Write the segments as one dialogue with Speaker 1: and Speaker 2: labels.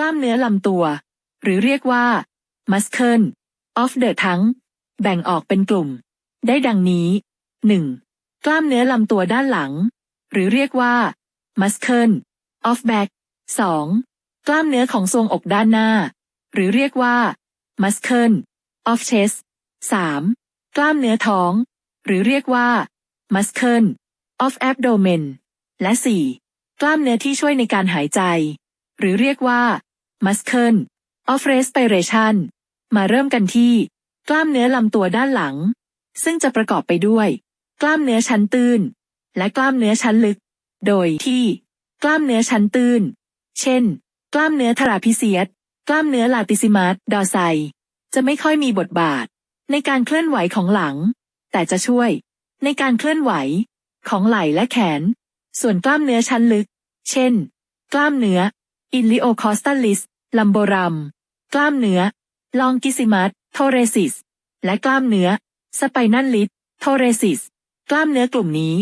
Speaker 1: กล้ามเนื้อลำตัว หรือเรียกว่า muscle of the tongue แบ่งออกเป็นกลุ่ม ได้ดังนี้ 1. กล้ามเนื้อลำตัวด้านหลัง หรือเรียกว่า muscle of back 2. กล้ามเนื้อของทรวงอกด้านหน้า หรือเรียกว่า muscle of chest 3. กล้ามเนื้อท้อง หรือเรียกว่า muscle of abdomen และ 4. กล้ามเนื้อที่ช่วยในการหายใจ หรือเรียกว่า muscle of respiration มาเริ่มกันที่ กล้ามเนื้อลำตัวด้านหลัง ซึ่งจะประกอบไปด้วย กล้ามเนื้อชั้นตื้น และกล้ามเนื้อชั้นลึก โดยที่ กล้ามเนื้อชั้นตื้น เช่น กล้ามเนื้อทราพิเซียสกล้ามเนื้อลาติซิมัสดอไซจะไม่ค่อยมีบทบาท ในการเคลื่อนไหวของหลัง แต่จะช่วย ในการเคลื่อนไหว ของไหล่และแขน ส่วนกล้ามเนื้อชั้นลึก เช่น กล้ามเนื้อ อินลิโอคอสตัลิส ลัมโบรัม กล้ามเนื้อ ลองกิซิมัสโทเรซิส และกล้ามเนื้อ สไปนัลลิส โทเรซิส กล้ามเนื้อกลุ่มนี้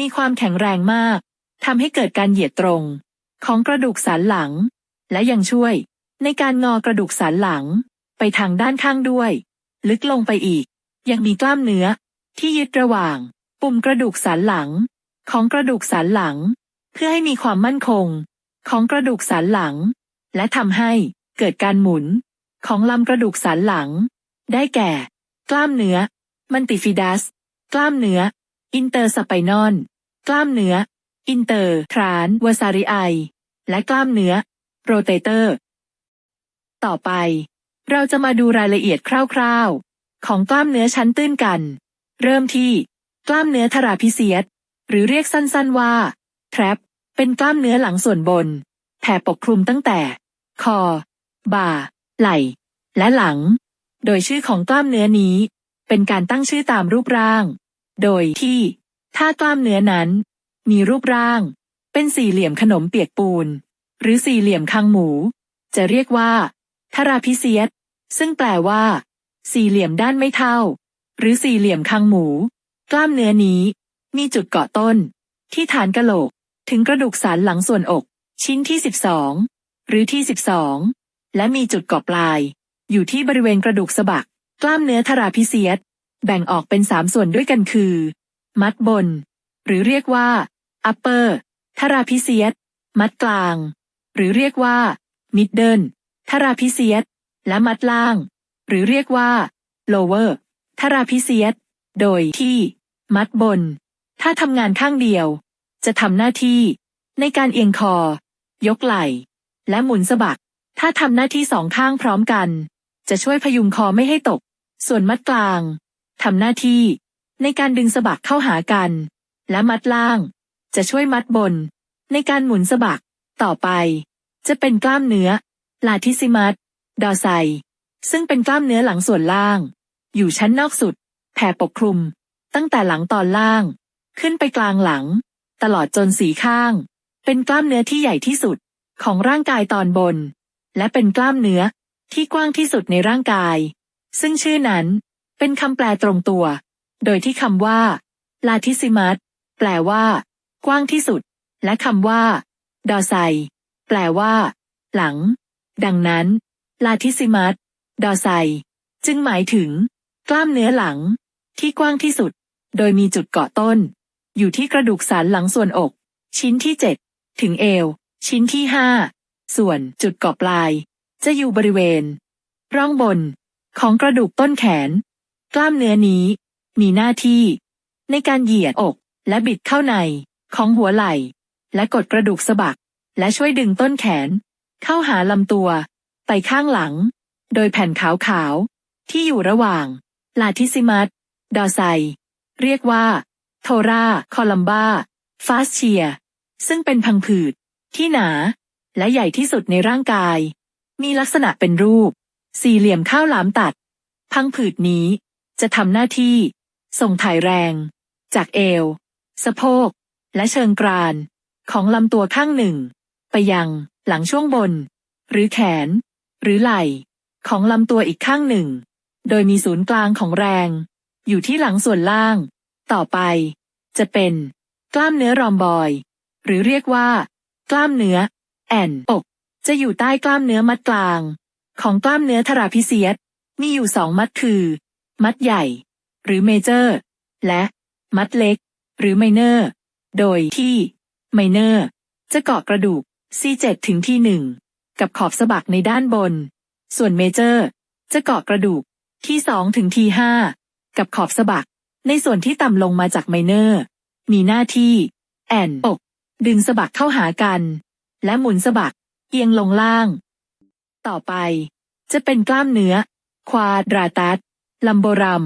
Speaker 1: มีความแข็งแรงมากทำให้เกิดการเหยียดตรง ของกระดูกสันหลัง และยังช่วย ในการงอกระดูกสันหลัง ไปทางด้านข้างด้วย ลึกลงไปอีก ยังมีกล้ามเนื้อ ที่ยึดระหว่าง ปุ่มกระดูกสันหลัง ของกระดูกสันหลัง เพื่อให้มีความมั่นคง ของกระดูกสันหลัง และทำให้เกิดการหมุน ของลำกระดูกสันหลัง ได้แก่ กล้ามเนื้อ มันติฟิดัส กล้ามเนื้อ อินเตอร์สไปนอน กล้ามเนื้อ อินเตอร์ทรานวซาริไอ และกล้ามเนื้อ โรเตเตอร์ ต่อไป เราจะมาดูรายละเอียดคร่าวๆ ของกล้ามเนื้อชั้นตื้นกัน เริ่มที่ กล้ามเนื้อทราพิเซียสหรือเรียกสั้นๆว่า trap เป็นกล้ามเนื้อหลังส่วนบน แผ่ปกคลุมตั้งแต่ คอ บ่า ไหล่ และหลัง โดยชื่อของกล้ามเนื้อนี้ เป็นการตั้งชื่อตามรูปร่าง โดยที่ ถ้ากล้ามเนื้อนั้น มีรูปร่าง เป็นสี่เหลี่ยมขนมเปียกปูน หรือสี่เหลี่ยมคางหมู จะเรียกว่าทาราพิเซียสซึ่งแปลว่า สี่เหลี่ยมด้านไม่เท่า หรือสี่เหลี่ยมคางหมู กล้ามเนื้อนี้ มีจุดเกาะต้น ที่ฐานกะโหลก ถึงกระดูกสันหลังส่วนอก ชิ้นที่ 12 หรือที่ 12 และมีจุดเกาะปลาย อยู่ที่บริเวณกระดูกสะบัก กล้ามเนื้อทาราพิเซียสแบ่งออกเป็นสามส่วนด้วยกันคือ มัดบน หรือเรียกว่า upper ทราพิเซียสมัดกลาง หรือเรียกว่า middle ทราพิเซียสและมัดล่าง หรือเรียกว่า lower ทราพิเซียสโดยที่ มัดบน ถ้าทำงานข้างเดียว จะทำหน้าที่ในการเอียงคอ ยกไหล่ และหมุนสะบัก ถ้าทำหน้าที่สองข้างพร้อมกัน จะช่วยพยุงคอไม่ให้ตก ส่วนมัดกลางทำหน้าที่ในการดึงสะบักเข้าหากัน และมัดล่าง จะช่วยมัดบน ในการหมุนสะบัก ต่อไป จะเป็นกล้ามเนื้อ ลาทิซิมัสดอไซ ซึ่งเป็นกล้ามเนื้อหลังส่วนล่าง อยู่ชั้นนอกสุด แผ่ปกคลุม ตั้งแต่หลังตอนล่าง ขึ้นไปกลางหลัง ตลอดจนสีข้าง เป็นกล้ามเนื้อที่ใหญ่ที่สุดของร่างกายตอนบน และเป็นกล้ามเนื้อที่กว้างที่สุดในร่างกาย ซึ่งชื่อนั้นเป็นคำแปลตรงตัว โดยที่คำว่าลาทิซิมัสแปลว่า กว้างที่สุด และคำว่า ดอไซ แปลว่า หลัง ดังนั้น ลาทิซิมัสดอไซ จึงหมายถึง กล้ามเนื้อหลัง ที่กว้างที่สุด โดยมีจุดเกาะต้น อยู่ที่กระดูกสันหลังส่วนอก ชิ้นที่7ถึงเอว ชิ้นที่5ส่วนจุดเกาะปลาย จะอยู่บริเวณ ร่องบน ของกระดูกต้นแขน กล้ามเนื้อนี้ มีหน้าที่ ในการเหยียดอกและบิดเข้าในของหัวไหล่ และกดกระดูกสะบัก และช่วยดึงต้นแขน เข้าหาลำตัว ไปข้างหลัง โดยแผ่นขาวๆที่อยู่ระหว่างลาทิซิมัสดอไซ เรียกว่า ทราคอลัมบาฟาสเชีย ซึ่งเป็นพังผืด ที่หนา และใหญ่ที่สุดในร่างกาย มีลักษณะเป็นรูป สี่เหลี่ยมข้าวหลามตัด พังผืดนี้จะทำหน้าที่ ส่งถ่ายแรง จากเอว สะโพก และเชิงกราน ของลำตัวข้างหนึ่ง ไปยังหลังช่วงบน หรือแขน หรือไหล่ ของลำตัวอีกข้างหนึ่ง โดยมีศูนย์กลางของแรง อยู่ที่หลังส่วนล่าง ต่อไป จะเป็น กล้ามเนื้อรอมบอย หรือเรียกว่า กล้ามเนื้อ แอนอก จะอยู่ใต้กล้ามเนื้อมัดกลาง ของกล้ามเนื้อทราพิเซียสมีอยู่สองมัดคือ มัดใหญ่ หรือเมเจอร์ และ มัดเล็ก หรือไมเนอร์ โดยที่ ไมเนอร์ จะเกาะกระดูก C7 ถึงที่หนึ่งกับขอบสะบักในด้านบน ส่วนเมเจอร์ จะเกาะกระดูกที่สองถึงที่ห้ากับขอบสะบัก ในส่วนที่ต่ำลงมาจากไมเนอร์ มีหน้าที่ แอนอกดึงสะบักเข้าหากัน และหมุนสะบักเอียงลงล่าง ต่อไป จะเป็นกล้ามเนื้อ ควาดราตัสลัมโบรัม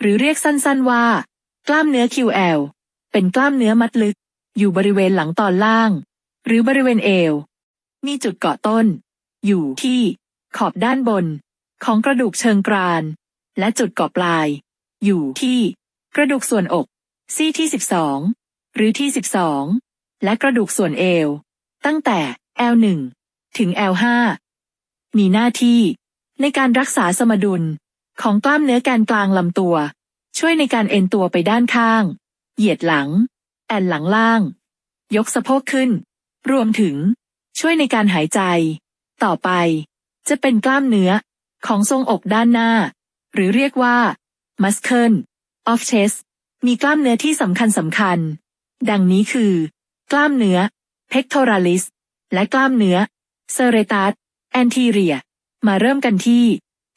Speaker 1: หรือเรียกสั้นๆว่า กล้ามเนื้อ QL เป็นกล้ามเนื้อมัดลึก อยู่บริเวณหลังตอนล่าง หรือบริเวณเอว มีจุดเกาะต้น อยู่ที่ ขอบด้านบน ของกระดูกเชิงกราน และจุดเกาะปลาย อยู่ที่ กระดูกส่วนอก ซี่ที่ 12 หรือที่ 12 และกระดูกส่วนเอว ตั้งแต่ L1 ถึง L5 มีหน้าที่ ในการรักษาสมดุล ของกล้ามเนื้อแกนกลางลำตัว ช่วยในการเอ็นตัวไปด้านข้าง เหยียดหลัง แอนหลังล่าง ยกสะโพกขึ้น รวมถึง ช่วยในการหายใจ ต่อไป จะเป็นกล้ามเนื้อของทรงอกด้านหน้า หรือเรียกว่ามัสเคล muscle of chest มีกล้ามเนื้อที่สำคัญสำคัญ ดังนี้คือ กล้ามเนื้อ pectoralis และกล้ามเนื้อ serratus anterior มาเริ่มกันที่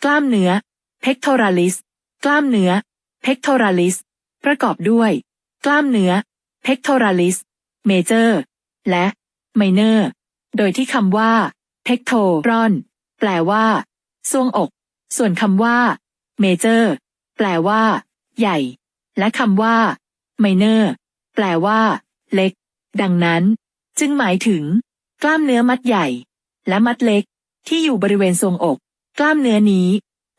Speaker 1: กล้ามเนื้อ pectoralis กล้ามเนื้อ pectoralis ประกอบด้วย กล้ามเนื้อ pectoralis major และ minor โดยที่คำว่า pectoral แปลว่าทรวงอก ส่วนคำว่า major แปลว่า ใหญ่ และคำว่า minor แปลว่า เล็ก ดังนั้น จึงหมายถึง กล้ามเนื้อมัดใหญ่ และมัดเล็ก ที่อยู่บริเวณทรวงอก กล้ามเนื้อนี้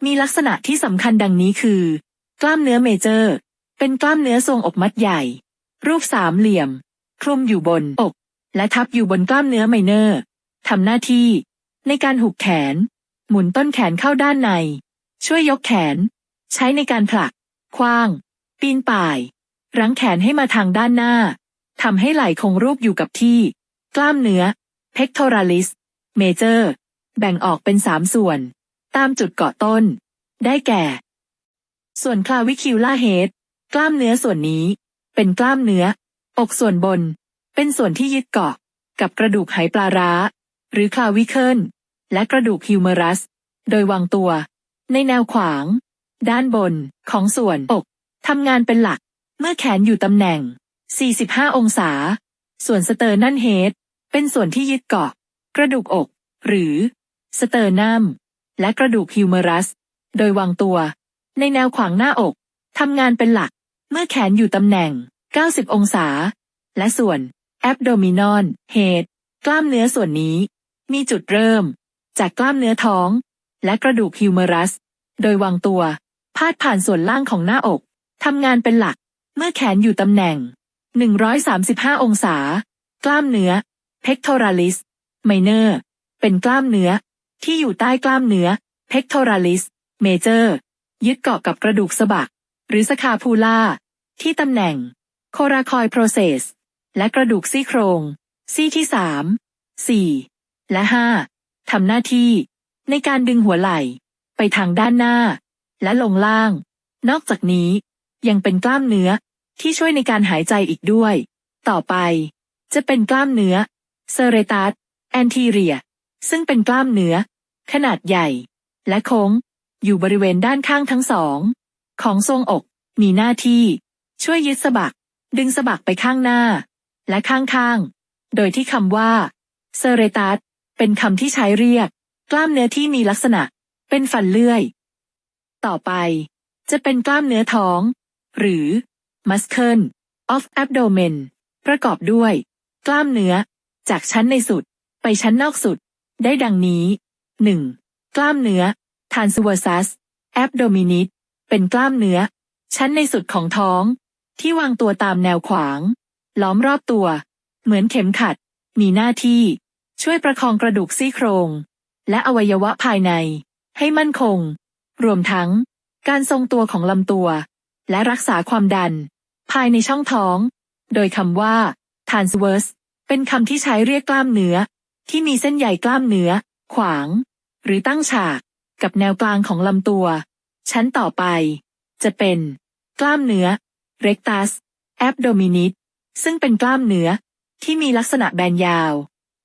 Speaker 1: มีลักษณะที่สำคัญดังนี้คือ กล้ามเนื้อเมเจอร์ เป็นกล้ามเนื้อทรวงอกมัดใหญ่ รูปสามเหลี่ยม คลุมอยู่บนอก และทับอยู่บนกล้ามเนื้อไมเนอร์ทำหน้าที่ ในการหุบแขน หมุนต้นแขนเข้าด้านใน ช่วยยกแขน ใช้ในการผลัก คว้าง ปีนป่าย รั้งแขนให้มาทางด้านหน้า ทำให้ไหล่คงรูปอยู่กับที่ กล้ามเนื้อ pectoralis major แบ่งออกเป็นสามส่วน ตามจุดเกาะต้น ได้แก่ ส่วน clavicular head กล้ามเนื้อส่วนนี้ เป็นกล้ามเนื้อ อกส่วนบน เป็นส่วนที่ยึดเกาะ กับกระดูกไหปลาร้า หรือ clavicle และกระดูก humerus โดยวางตัว ในแนวขวาง ด้านบนของส่วนอกทำงานเป็นหลัก เมื่อแขนอยู่ตำแหน่ง 45 องศา ส่วนสเตอร์นันเฮดเป็นส่วนที่ยึดเกาะ กระดูกอก หรือสเตอร์นัมและกระดูกฮิวเมรัส โดยวางตัว ในแนวขวางหน้าอกทำงานเป็นหลัก เมื่อแขนอยู่ตำแหน่ง 90 องศา และส่วน abdominal head กล้ามเนื้อส่วนนี้ มีจุดเริ่ม จากกล้ามเนื้อท้อง และกระดูกฮิวเมรัส โดยวางตัว ดผ่านส่วนล่างของหน้าอกทำงานเป็นหลัก เมื่อแขนอยู่ตำแหน่ง 135 องศา กล้ามเนื้อ pectoralis minor เป็นกล้ามเนื้อ ที่อยู่ใต้กล้ามเนื้อ pectoralis major ยึดเกาะกับกระดูกสะบัก หรือสคาพูล่า ที่ตำแหน่ง coracoid process และกระดูกซี่โครง ซี่ที่3 4และ5ทำหน้าที่ ในการดึงหัวไหล่ ไปทางด้านหน้า และลงล่าง นอกจากนี้ยังเป็นกล้ามเนื้อที่ช่วยในการหายใจอีกด้วย ต่อไป จะเป็นกล้ามเนื้อเซเรตัสแอนทีเรีย ซึ่งเป็นกล้ามเนื้อ ขนาดใหญ่ และโค้ง อยู่บริเวณด้านข้างทั้งสอง ของทรวงอก มีหน้าที่ ช่วยยึดสะบัก ดึงสะบักไปข้างหน้า และข้างๆ โดยที่คำว่าเซเรตัสเป็นคำที่ใช้เรียก กล้ามเนื้อที่มีลักษณะ เป็นฟันเลื่อย ต่อไป จะเป็นกล้ามเนื้อท้อง หรือ muscle of abdomen ประกอบด้วย กล้ามเนื้อ จากชั้นในสุด ไปชั้นนอกสุด ได้ดังนี้ 1. กล้ามเนื้อ transversus abdominis เป็นกล้ามเนื้อ ชั้นในสุดของท้อง ที่วางตัวตามแนวขวาง ล้อมรอบตัว เหมือนเข็มขัด มีหน้าที่ ช่วยประคองกระดูกซี่โครง และอวัยวะภายใน ให้มั่นคง รวมทั้ง การทรงตัวของลำตัว และรักษาความดัน ภายในช่องท้อง โดยคำว่า transverse เป็นคำที่ใช้เรียกกล้ามเนื้อ ที่มีเส้นใยกล้ามเนื้อ ขวาง หรือตั้งฉาก กับแนวกลางของลำตัว ชั้นต่อไป จะเป็น กล้ามเนื้อ rectus abdominis ซึ่งเป็นกล้ามเนื้อ ที่มีลักษณะแบนยาว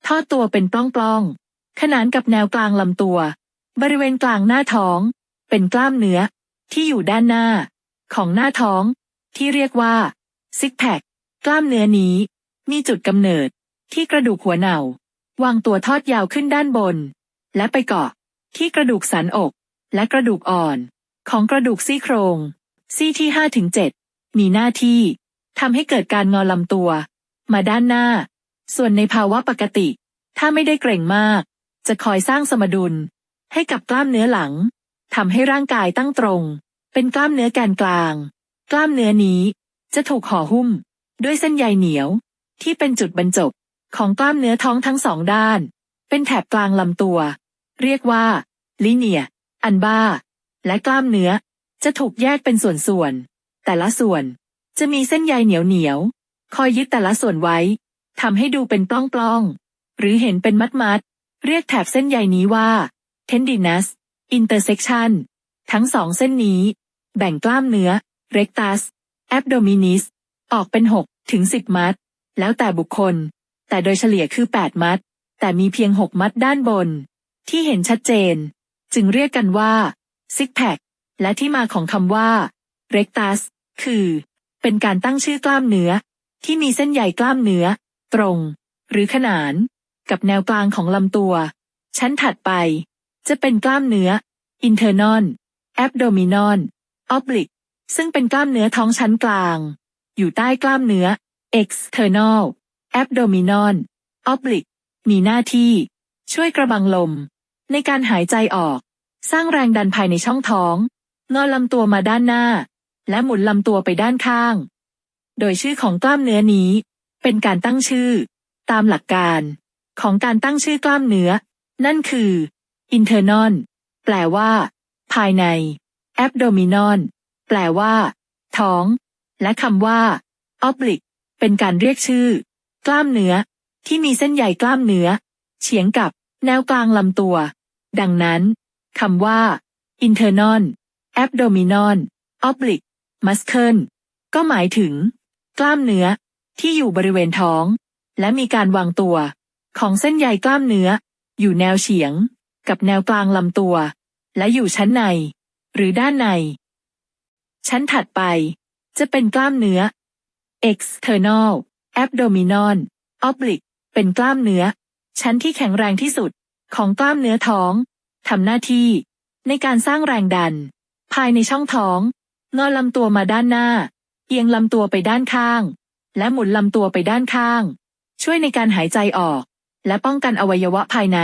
Speaker 1: ทอดตัวเป็นปล้องๆ ขนานกับแนวกลางลำตัว บริเวณกลางหน้าท้อง เป็นกล้ามเนื้อที่อยู่ด้านหน้า ของหน้าท้อง ที่เรียกว่าซิกแพคกล้ามเนื้อนี้ มีจุดกำเนิดที่กระดูกหัวเหน่าวางตัวทอดยาวขึ้นด้านบน และไปเกาะที่กระดูกสันอก และกระดูกอ่อน ของกระดูกซี่โครง ซี่ที่5ถึง7มีหน้าที่ทำให้เกิดการงอลำตัว มาด้านหน้า ส่วนในภาวะปกติ ถ้าไม่ได้เกร็งมาก จะคอยสร้างสมดุล ให้กับกล้ามเนื้อหลัง ทำให้ร่างกายตั้งตรง เป็นกล้ามเนื้อแกนกลาง กล้ามเนื้อนี้ จะถูกห่อหุ้ม ด้วยเส้นใยเหนียว ที่เป็นจุดบรรจบของกล้ามเนื้อท้องทั้งสองด้าน เป็นแถบกลางลำตัว เรียกว่า ลิเนีย อันบ้า และกล้ามเนื้อ จะถูกแยกเป็นส่วนๆ แต่ละส่วน จะมีเส้นใยเหนียวเหนียวๆคอยยึดแต่ละส่วนไว้ทำให้ดูเป็นปล้องๆ หรือเห็นเป็นมัดๆ เรียกแถบเส้นใยนี้ว่า tendinous intersection ทั้งสองเส้นนี้ แบ่งกล้ามเนื้อ rectus abdominis ออกเป็น 6 ถึง 10 มัด แล้วแต่บุคคล แต่โดยเฉลี่ยคือ 8 มัด แต่มีเพียง 6 มัดด้านบน ที่เห็นชัดเจน จึงเรียกกันว่า six pack และที่มาของคำว่า rectus คือ เป็นการตั้งชื่อกล้ามเนื้อ ที่มีเส้นใยกล้ามเนื้อ ตรง หรือขนาน กับแนวกลางของลำตัว ชั้นถัดไป จะเป็นกล้ามเนื้อ internal abdominal oblique ซึ่งเป็นกล้ามเนื้อท้องชั้นกลาง อยู่ใต้กล้ามเนื้อ external abdominal oblique มีหน้าที่ ช่วยกระบังลม ในการหายใจออก สร้างแรงดันภายในช่องท้อง งอลำตัวมาด้านหน้า และหมุนลำตัวไปด้านข้าง โดยชื่อของกล้ามเนื้อนี้ เป็นการตั้งชื่อ ตามหลักการ ของการตั้งชื่อกล้ามเนื้อ นั่นคือ internal แปลว่า ภายใน abdominal แปลว่า ท้อง และคำว่า oblique เป็นการเรียกชื่อ กล้ามเนื้อ ที่มีเส้นใยกล้ามเนื้อ เฉียงกับ แนวกลางลำตัว ดังนั้นคำว่า internal abdominal oblique muscle ก็หมายถึง กล้ามเนื้อ ที่อยู่บริเวณท้อง และมีการวางตัว ของเส้นใยกล้ามเนื้อ อยู่แนวเฉียง กับแนวกลางลำตัว และอยู่ชั้นใน หรือด้านใน ชั้นถัดไป จะเป็นกล้ามเนื้อ external abdominal oblique เป็นกล้ามเนื้อ ชั้นที่แข็งแรงที่สุดของกล้ามเนื้อท้องทำหน้าที่ ในการสร้างแรงดัน ภายในช่องท้องงอลำตัวมาด้านหน้า เอียงลำตัวไปด้านข้าง และหมุนลำตัวไปด้านข้าง ช่วยในการหายใจออก และป้องกันอวัยวะภายใน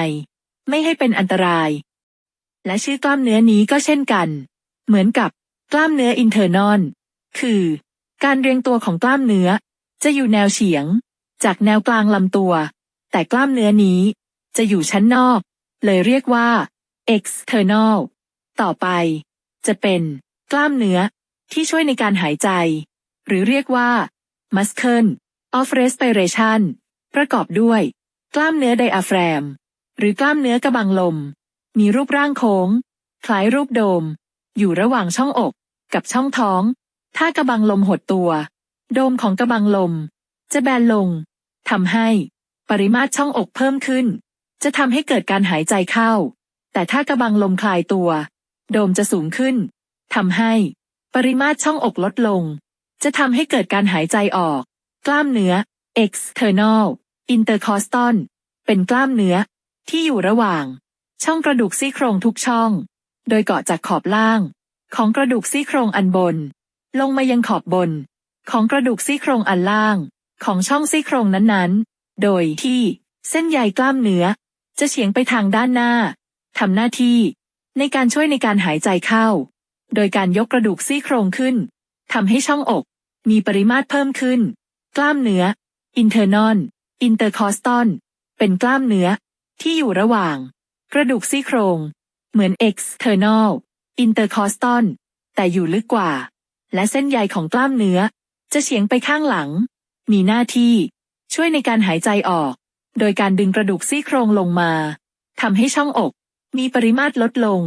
Speaker 1: ไม่ให้เป็นอันตราย และชื่อกล้ามเนื้อนี้ก็เช่นกัน เหมือนกับกล้ามเนื้ออินเทอร์นอน คือ การเรียงตัวของกล้ามเนื้อ จะอยู่แนวเฉียง จากแนวกลางลำตัว แต่กล้ามเนื้อนี้ จะอยู่ชั้นนอก เลยเรียกว่า external ต่อไป จะเป็น กล้ามเนื้อ ที่ช่วยในการหายใจ หรือเรียกว่า muscle of respiration ประกอบด้วย กล้ามเนื้อไดอะแฟรม หรือกล้ามเนื้อกระบังลม มีรูปร่างโค้ง คล้ายรูปโดม อยู่ระหว่างช่องอก กับช่องท้อง ถ้ากระบังลมหดตัว โดมของกระบังลม จะแบนลงทำให้ ปริมาตรช่องอกเพิ่มขึ้น จะทำให้เกิดการหายใจเข้า แต่ถ้ากระบังลมคลายตัว โดมจะสูงขึ้นทำให้ ปริมาตรช่องอกลดลง จะทำให้เกิดการหายใจออก กล้ามเนื้อ external intercostal เป็นกล้ามเนื้อ ที่อยู่ระหว่าง ช่องกระดูกซี่โครงทุกช่อง โดยเกาะจากขอบล่าง ของกระดูกซี่โครงอันบน ลงมายังขอบบน ของกระดูกซี่โครงอันล่าง ของช่องซี่โครงนั้นๆ โดยที่เส้นใยกล้ามเนื้อ จะเฉียงไปทางด้านหน้าทำหน้าที่ ในการช่วยในการหายใจเข้า โดยการยกกระดูกซี่โครงขึ้นทำให้ช่องอก มีปริมาตรเพิ่มขึ้น กล้ามเนื้อ internal intercostal เป็นกล้ามเนื้อ ที่อยู่ระหว่าง กระดูกซี่โครง เหมือน external intercostal แต่อยู่ลึกกว่า และเส้นใยของกล้ามเนื้อ จะเฉียงไปข้างหลัง มีหน้าที่ ช่วยในการหายใจออก โดยการดึงกระดูกซี่โครงลงมาทำให้ช่องอก มีปริมาตรลดลง